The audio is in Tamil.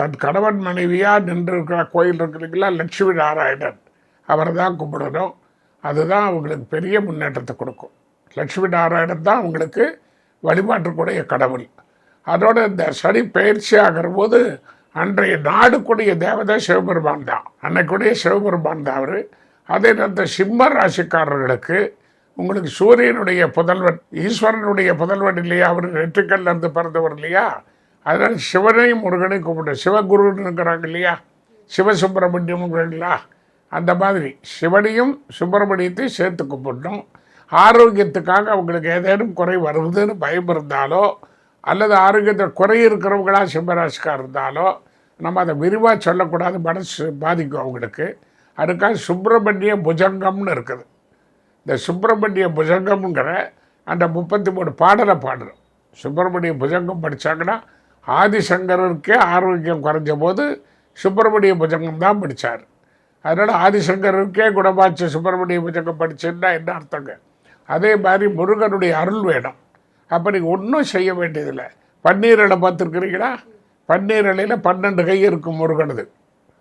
தன் கணவன் மனைவியாக நின்று இருக்கிற கோயில் இருக்கிறீங்களா லட்சுமி நாராயணன். அவரை தான் கும்பிடணும். அதுதான் அவங்களுக்கு பெரிய முன்னேற்றத்தை கொடுக்கும். லட்சுமி நாராயணன் தான் உங்களுக்கு வழிபாட்டுக்குடைய கடவுள். அதோட இந்த சனி பயிற்சி ஆகிற போது அன்றைய நாடுக்குடைய தேவதை சிவபெருமான் தான். அன்னைக்குடைய சிவபெருமான் தான் அவர். அதே நேரத்தில் சிம்ம ராசிக்காரர்களுக்கு உங்களுக்கு சூரியனுடைய புதல்வன் ஈஸ்வரனுடைய புதல்வன் இல்லையா? அவர் நெற்றுக்கல்லிருந்து பிறந்தவர் இல்லையா? அதனால் சிவனையும் முருகனையும் கும்பிட்டு சிவகுருன்னு இருக்கிறாங்க இல்லையா? சிவசுப்பிரமணியம்ங்களா அந்த மாதிரி சிவனையும் சுப்பிரமணியத்தையும் சேர்த்து கும்பிடணும். ஆரோக்கியத்துக்காக அவங்களுக்கு ஏதேனும் குறை வருதுன்னு பயம் இருந்தாலோ அல்லது ஆரோக்கியத்தில் குறை இருக்கிறவங்களா சிம்மராசிக்காக இருந்தாலோ நம்ம அதை விரிவாக சொல்லக்கூடாது. மனசு பாதிக்கும் அவங்களுக்கு. அதுக்காக சுப்பிரமணிய புஜங்கம்னு இருக்குது. இந்த சுப்பிரமணிய புஜங்கம்ங்கிற அந்த முப்பத்தி மூணு பாடலை பாடுறோம் சுப்பிரமணிய புஜங்கம் படித்தாங்கன்னா ஆதிசங்கரருக்கே ஆரோக்கியம் குறைஞ்ச போது சுப்பிரமணிய புஜங்கம் தான் படித்தார் அதனால் ஆதிசங்கரருக்கே குணமாச்சு சுப்பிரமணிய புஜங்கம் படிச்சுன்னா என்ன அர்த்தங்க? அதே மாதிரி முருகனுடைய அருள் வேணும். அப்போ நீங்கள் ஒன்றும் செய்ய வேண்டியதில்லை. பன்னீர் இலை பார்த்துருக்குறீங்களா? பன்னீர் இலையில் பன்னெண்டு கை இருக்கும் முருகனது.